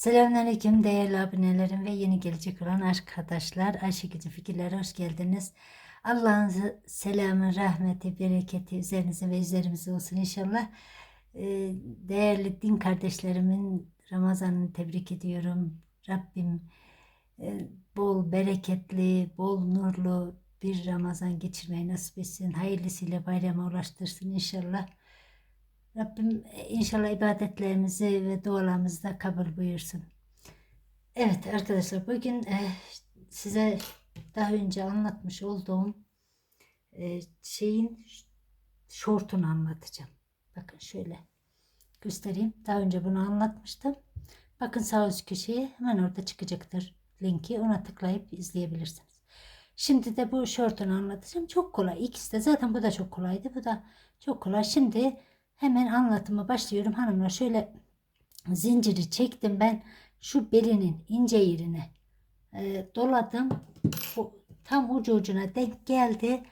Selamünaleyküm değerli abonelerim ve yeni gelecek olan arkadaşlar. Ayşegül'ün fikirlere hoş geldiniz. Allah'ın selamı, rahmeti, bereketi üzerinize ve üzerimize olsun inşallah. Ee, Değerli din kardeşlerimin Ramazan'ını tebrik ediyorum. Rabbim e, bol bereketli, bol nurlu bir Ramazan geçirmeyi nasip etsin. Hayırlısıyla bayrama ulaştırsın inşallah. Rabbim e, inşallah ibadetlerimizi ve dualarımızı da kabul buyursun. Evet arkadaşlar bugün e, size daha önce anlatmış olduğum e, şeyin şortunu anlatacağım. Bakın şöyle göstereyim. Daha önce bunu anlatmıştım. Bakın sağ üst köşeye hemen orada çıkacaktır linki. Ona tıklayıp izleyebilirsiniz. Şimdi de bu şortunu anlatacağım. Çok kolay. İkisi de zaten bu da çok kolaydı. Bu da çok kolay. Şimdi Hemen anlatıma başlıyorum hanımlar. Şöyle zinciri çektim ben şu belinin ince yerine e, doladım. Bu tam ucu ucuna denk geldi.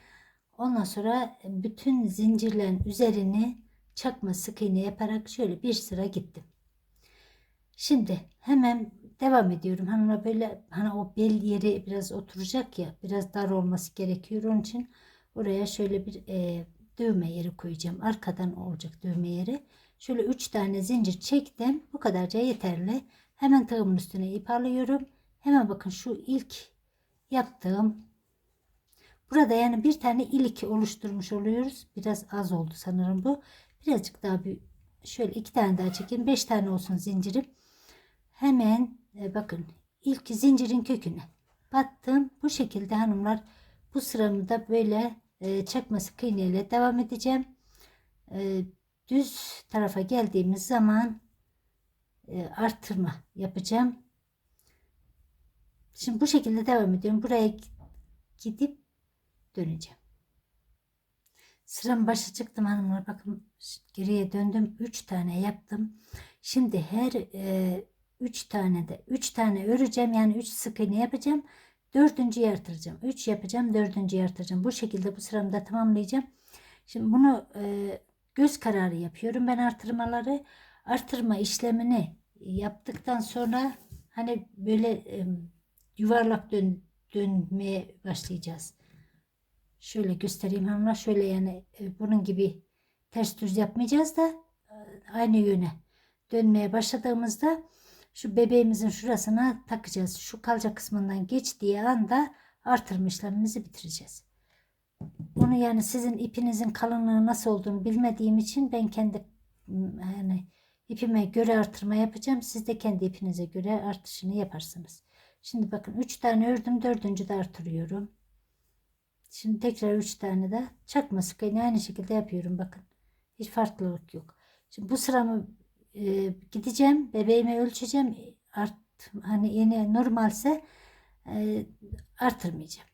Ondan sonra bütün zincirlerin üzerini çakma sık iğne yaparak şöyle bir sıra gittim. Şimdi hemen devam ediyorum. Hanımlar böyle hani o bel yeri biraz oturacak ya biraz dar olması gerekiyor. Onun için oraya şöyle bir e, düğme yeri koyacağım. Arkadan olacak düğme yeri. Şöyle 3 tane zincir çektim. Bu kadarca yeterli. Hemen tığımın üstüne ip alıyorum. Hemen bakın şu ilk yaptığım burada yani bir tane ilik oluşturmuş oluyoruz. Biraz az oldu sanırım bu. Birazcık daha bir şöyle iki tane daha çekeyim. 5 tane olsun zincirim. Hemen e, bakın ilk zincirin köküne battım. Bu şekilde hanımlar bu sıramı da böyle e, çakma sık iğne ile devam edeceğim. E, düz tarafa geldiğimiz zaman e, artırma yapacağım. Şimdi bu şekilde devam ediyorum. Buraya gidip döneceğim. Sıram başa çıktım hanımlar. Bakın geriye döndüm. 3 tane yaptım. Şimdi her 3 e, tane de 3 tane öreceğim. Yani 3 sık iğne yapacağım. Dördüncüyü artıracağım. 3 yapacağım. Dördüncüyü artıracağım. Bu şekilde bu sıramı da tamamlayacağım. Şimdi bunu e, göz kararı yapıyorum. Ben artırmaları artırma işlemini yaptıktan sonra hani böyle e, yuvarlak dön, dönmeye başlayacağız. Şöyle göstereyim hanımlar. Şöyle yani e, bunun gibi ters düz yapmayacağız da e, aynı yöne dönmeye başladığımızda şu bebeğimizin şurasına takacağız. Şu kalça kısmından geçtiği anda artırma işlemimizi bitireceğiz. Bunu yani sizin ipinizin kalınlığı nasıl olduğunu bilmediğim için ben kendi yani ipime göre artırma yapacağım. Siz de kendi ipinize göre artışını yaparsınız. Şimdi bakın 3 tane ördüm. Dördüncü de artırıyorum. Şimdi tekrar 3 tane de çakma sık aynı şekilde yapıyorum bakın. Hiç farklılık yok. Şimdi bu sıramı e, gideceğim bebeğimi ölçeceğim. Art hani yeni normalse e, artırmayacağım.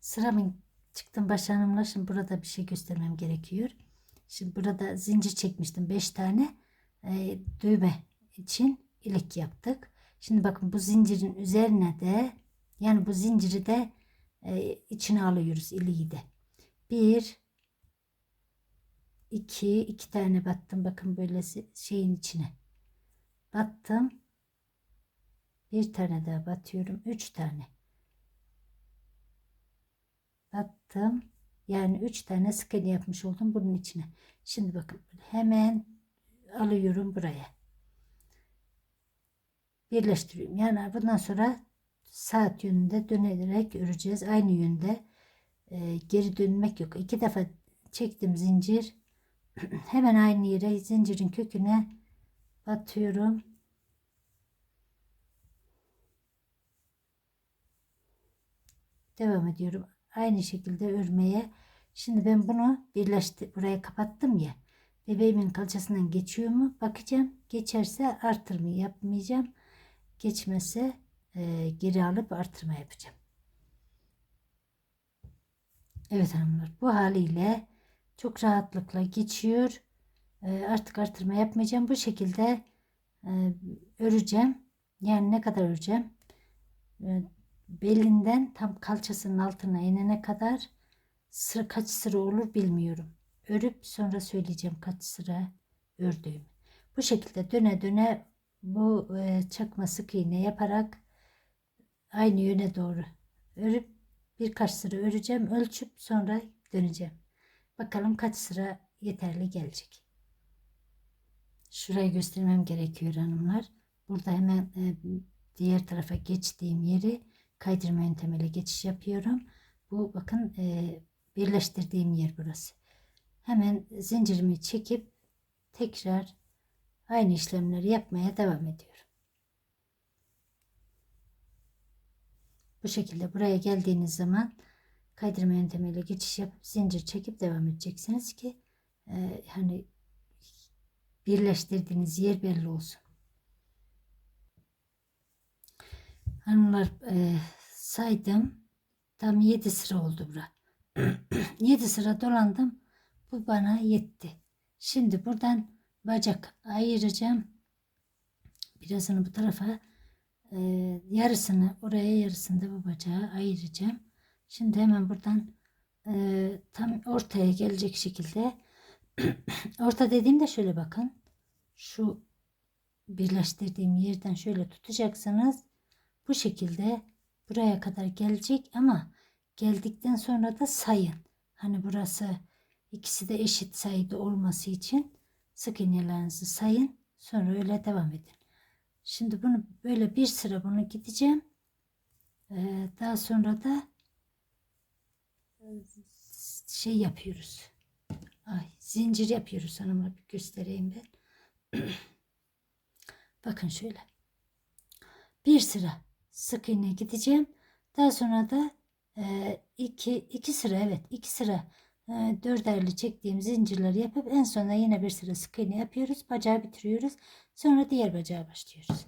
Sıramın çıktım baş hanımla şimdi burada bir şey göstermem gerekiyor. Şimdi burada zincir çekmiştim 5 tane e, düğme için ilik yaptık. Şimdi bakın bu zincirin üzerine de yani bu zinciri de e, içine alıyoruz iliği de. Bir 2 2 tane battım. Bakın böyle şeyin içine. Battım. Bir tane daha batıyorum. 3 tane. Battım. Yani 3 tane sık iğne yapmış oldum bunun içine. Şimdi bakın hemen alıyorum buraya. Birleştiriyorum. Yani bundan sonra saat yönünde dönerek öreceğiz. Aynı yönde e, geri dönmek yok. İki defa çektim zincir hemen aynı yere zincirin köküne batıyorum. Devam ediyorum. Aynı şekilde örmeye. Şimdi ben bunu birleşti buraya kapattım ya. Bebeğimin kalçasından geçiyor mu? Bakacağım. Geçerse artırma yapmayacağım. Geçmese e, geri alıp artırma yapacağım. Evet hanımlar bu haliyle çok rahatlıkla geçiyor. E, artık artırma yapmayacağım. Bu şekilde e, öreceğim. Yani ne kadar öreceğim? E, belinden tam kalçasının altına inene kadar sıra kaç sıra olur bilmiyorum. Örüp sonra söyleyeceğim kaç sıra ördüğümü. Bu şekilde döne döne bu e, çakma sık iğne yaparak aynı yöne doğru örüp birkaç sıra öreceğim. Ölçüp sonra döneceğim. Bakalım kaç sıra yeterli gelecek. Şurayı göstermem gerekiyor hanımlar. Burada hemen e, diğer tarafa geçtiğim yeri kaydırma yöntemiyle geçiş yapıyorum. Bu bakın e, birleştirdiğim yer burası. Hemen zincirimi çekip tekrar aynı işlemleri yapmaya devam ediyorum. Bu şekilde buraya geldiğiniz zaman kaydırma yöntemiyle geçiş yapıp zincir çekip devam edeceksiniz ki e, hani birleştirdiğiniz yer belli olsun. Hanımlar e, saydım. Tam 7 sıra oldu bura. 7 sıra dolandım. Bu bana yetti. Şimdi buradan bacak ayıracağım. Birazını bu tarafa e, yarısını oraya yarısını da bu bacağı ayıracağım. Şimdi hemen buradan e, tam ortaya gelecek şekilde orta dediğimde şöyle bakın. Şu birleştirdiğim yerden şöyle tutacaksınız. Bu şekilde buraya kadar gelecek ama geldikten sonra da sayın. Hani burası ikisi de eşit sayıda olması için sık iğnelerinizi sayın. Sonra öyle devam edin. Şimdi bunu böyle bir sıra bunu gideceğim. Ee, daha sonra da şey yapıyoruz. Ay, zincir yapıyoruz hanımlar bir göstereyim ben. Bakın şöyle. Bir sıra sık iğne gideceğim. Daha sonra da e, iki, iki sıra evet iki sıra e, dörderli çektiğim zincirleri yapıp en sonunda yine bir sıra sık iğne yapıyoruz. Bacağı bitiriyoruz. Sonra diğer bacağa başlıyoruz.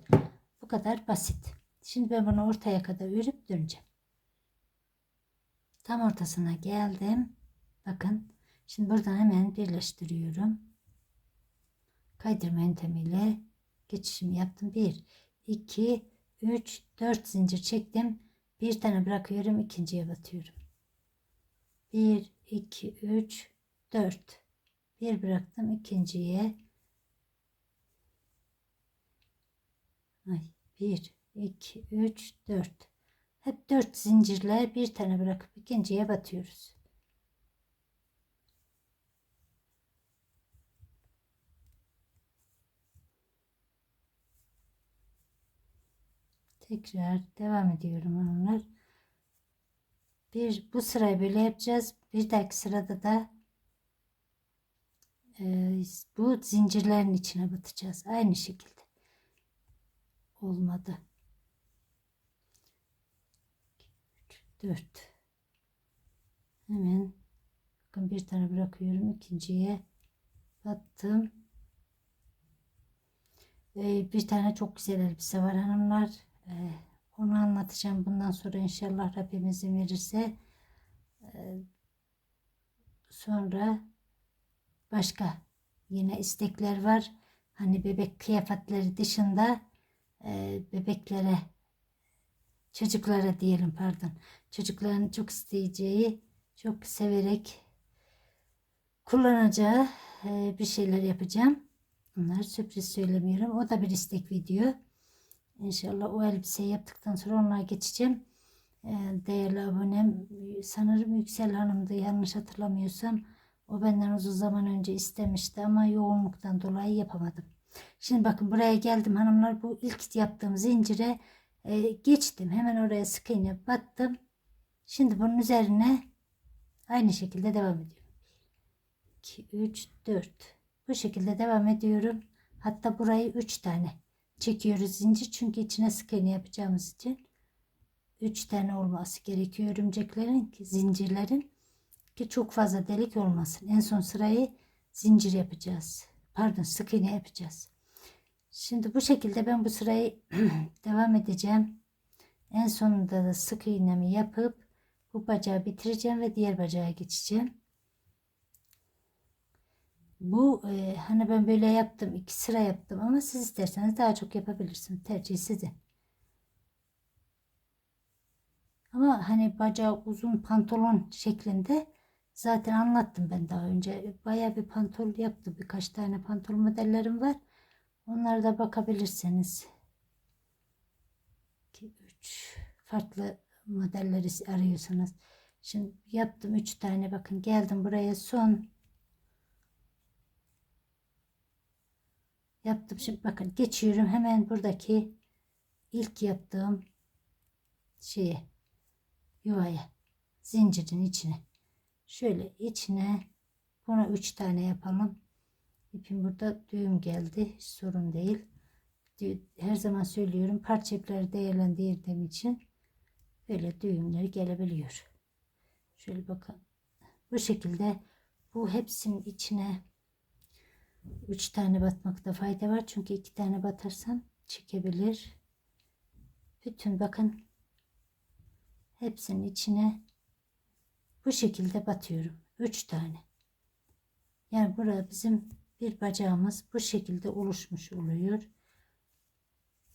Bu kadar basit. Şimdi ben bunu ortaya kadar örüp döneceğim. Tam ortasına geldim. Bakın. Şimdi buradan hemen birleştiriyorum. Kaydırma yöntemiyle geçişimi yaptım. 1, 2, 3, 4 zincir çektim. Bir tane bırakıyorum. ikinciye batıyorum. 1, 2, 3, 4. Bir bıraktım. ikinciye. Ay, 1, 2, 3, 4. Hep 4 zincirle bir tane bırakıp ikinciye batıyoruz. Tekrar devam ediyorum hanımlar. Bir bu sırayı böyle yapacağız. Bir dahaki sırada da e, bu zincirlerin içine batacağız. Aynı şekilde. Olmadı. 4 hemen bakın bir tane bırakıyorum. İkinciye battım. Ee, bir tane çok güzel elbise var hanımlar. Ee, onu anlatacağım bundan sonra inşallah Rabbim verirse. Ee, sonra başka yine istekler var. Hani bebek kıyafetleri dışında e, bebeklere çocuklara diyelim pardon. Çocukların çok isteyeceği, çok severek kullanacağı e, bir şeyler yapacağım. Bunlar sürpriz söylemiyorum. O da bir istek video. İnşallah o elbiseyi yaptıktan sonra onlara geçeceğim. E, değerli abonem sanırım Yüksel Hanım'dı yanlış hatırlamıyorsam. O benden uzun zaman önce istemişti ama yoğunluktan dolayı yapamadım. Şimdi bakın buraya geldim hanımlar. Bu ilk yaptığım zincire e, geçtim. Hemen oraya sık iğne battım. Şimdi bunun üzerine aynı şekilde devam ediyorum. 2, 3, 4. Bu şekilde devam ediyorum. Hatta burayı 3 tane çekiyoruz zincir. Çünkü içine sık iğne yapacağımız için 3 tane olması gerekiyor örümceklerin ki zincirlerin ki çok fazla delik olmasın. En son sırayı zincir yapacağız. Pardon sık iğne yapacağız. Şimdi bu şekilde ben bu sırayı devam edeceğim. En sonunda da sık iğnemi yapıp bu bacağı bitireceğim ve diğer bacağa geçeceğim. Bu e, hani ben böyle yaptım iki sıra yaptım ama siz isterseniz daha çok yapabilirsiniz. Tercih sizin. Ama hani bacağı uzun pantolon şeklinde zaten anlattım ben daha önce. Baya bir pantolon yaptım. Birkaç tane pantolon modellerim var. Onlara da bakabilirsiniz. 2, 3 farklı modelleri arıyorsanız. Şimdi yaptım 3 tane bakın geldim buraya son yaptım. Şimdi bakın geçiyorum hemen buradaki ilk yaptığım şeye yuvaya zincirin içine şöyle içine bunu 3 tane yapalım. İpim burada düğüm geldi. Hiç sorun değil. Her zaman söylüyorum parça ipleri değerlendirdiğim için böyle düğümleri gelebiliyor. Şöyle bakın. Bu şekilde bu hepsinin içine 3 tane batmakta fayda var. Çünkü 2 tane batarsam çekebilir. Bütün bakın hepsinin içine bu şekilde batıyorum. 3 tane. Yani burada bizim bir bacağımız bu şekilde oluşmuş oluyor.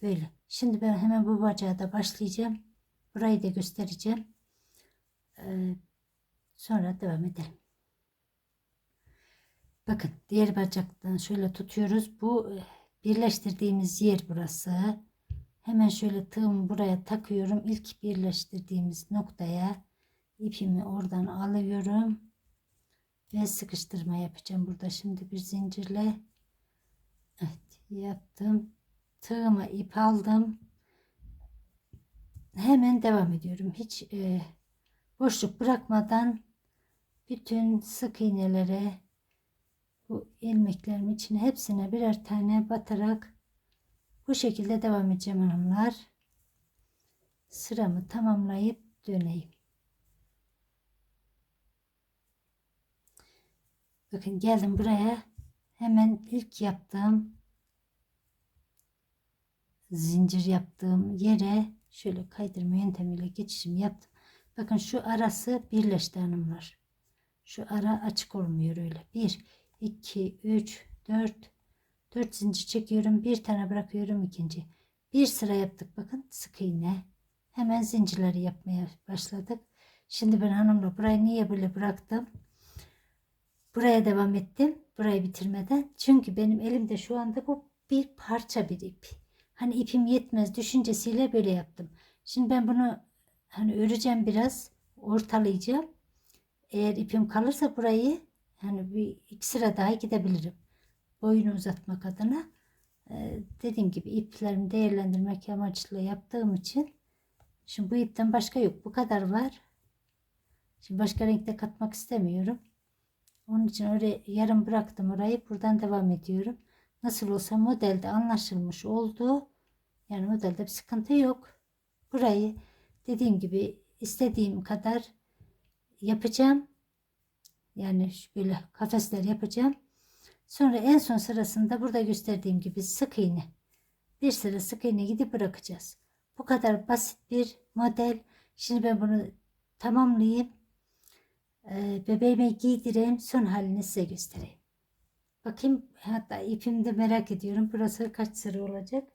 Böyle. Şimdi ben hemen bu bacağı da başlayacağım. Burayı da göstereceğim. Ee, sonra devam edelim. Bakın diğer bacaktan şöyle tutuyoruz. Bu e, birleştirdiğimiz yer burası. Hemen şöyle tığımı buraya takıyorum. İlk birleştirdiğimiz noktaya ipimi oradan alıyorum. Ve sıkıştırma yapacağım burada. Şimdi bir zincirle evet yaptım. Tığıma ip aldım. Hemen devam ediyorum. Hiç e, boşluk bırakmadan bütün sık iğnelere bu ilmeklerim içine hepsine birer tane batarak bu şekilde devam edeceğim hanımlar. Sıramı tamamlayıp döneyim. Bakın geldim buraya. Hemen ilk yaptığım zincir yaptığım yere şöyle kaydırma yöntemiyle geçişim yaptım. Bakın şu arası birleşti hanımlar. Şu ara açık olmuyor öyle. 1, 2, 3, 4, 4 zincir çekiyorum. Bir tane bırakıyorum ikinci. Bir sıra yaptık bakın sık iğne. Hemen zincirleri yapmaya başladık. Şimdi ben hanımla burayı niye böyle bıraktım? Buraya devam ettim. Burayı bitirmeden. Çünkü benim elimde şu anda bu bir parça bir ip. Hani ipim yetmez düşüncesiyle böyle yaptım. Şimdi ben bunu hani öreceğim biraz. Ortalayacağım. Eğer ipim kalırsa burayı hani bir iki sıra daha gidebilirim. Boyunu uzatmak adına. Ee, dediğim gibi iplerimi değerlendirmek amaçlı yaptığım için şimdi bu ipten başka yok. Bu kadar var. Şimdi başka renkte katmak istemiyorum. Onun için öyle yarım bıraktım orayı. Buradan devam ediyorum. Nasıl olsa modelde anlaşılmış oldu. Yani modelde bir sıkıntı yok. Burayı dediğim gibi istediğim kadar yapacağım. Yani böyle kafesler yapacağım. Sonra en son sırasında burada gösterdiğim gibi sık iğne. Bir sıra sık iğne gidip bırakacağız. Bu kadar basit bir model. Şimdi ben bunu tamamlayayım. Ee, bebeğime giydireyim. Son halini size göstereyim. Bakayım hatta ipimde merak ediyorum. Burası kaç sıra olacak?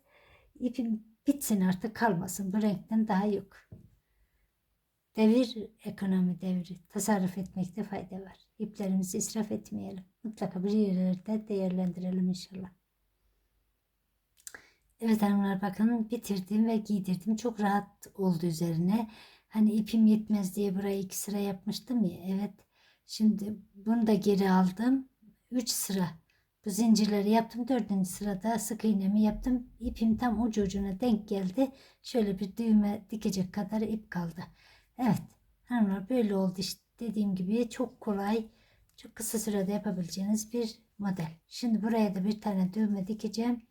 İpim bitsin artık kalmasın. Bu renkten daha yok. Devir ekonomi devri. Tasarruf etmekte fayda var. İplerimizi israf etmeyelim. Mutlaka bir yerlerde değerlendirelim inşallah. Evet hanımlar bakın bitirdim ve giydirdim. Çok rahat oldu üzerine. Hani ipim yetmez diye burayı iki sıra yapmıştım ya. Evet. Şimdi bunu da geri aldım. Üç sıra bu zincirleri yaptım. Dördüncü sırada sık iğnemi yaptım. İpim tam ucu ucuna denk geldi. Şöyle bir düğme dikecek kadar ip kaldı. Evet. Hanımlar böyle oldu işte. Dediğim gibi çok kolay. Çok kısa sürede yapabileceğiniz bir model. Şimdi buraya da bir tane düğme dikeceğim.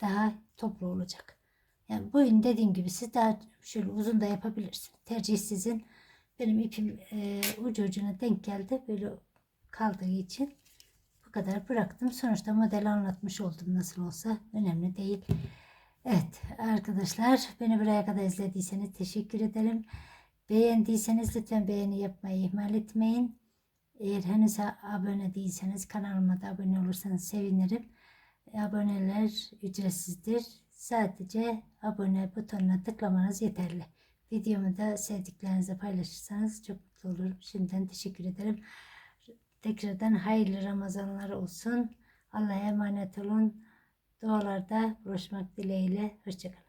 Daha toplu olacak. Yani boyun dediğim gibi siz daha şöyle uzun da yapabilirsiniz. Tercih sizin. Benim ipim e, ucu ucuna denk geldi. Böyle kaldığı için bu kadar bıraktım. Sonuçta model anlatmış oldum nasıl olsa. Önemli değil. Evet arkadaşlar beni buraya kadar izlediyseniz teşekkür ederim. Beğendiyseniz lütfen beğeni yapmayı ihmal etmeyin. Eğer henüz abone değilseniz kanalıma da abone olursanız sevinirim. Aboneler ücretsizdir. Sadece abone butonuna tıklamanız yeterli. Videomu da sevdiklerinizle paylaşırsanız çok mutlu olurum. Şimdiden teşekkür ederim. Tekrardan hayırlı Ramazanlar olsun. Allah'a emanet olun. dualarda buluşmak dileğiyle. Hoşçakalın.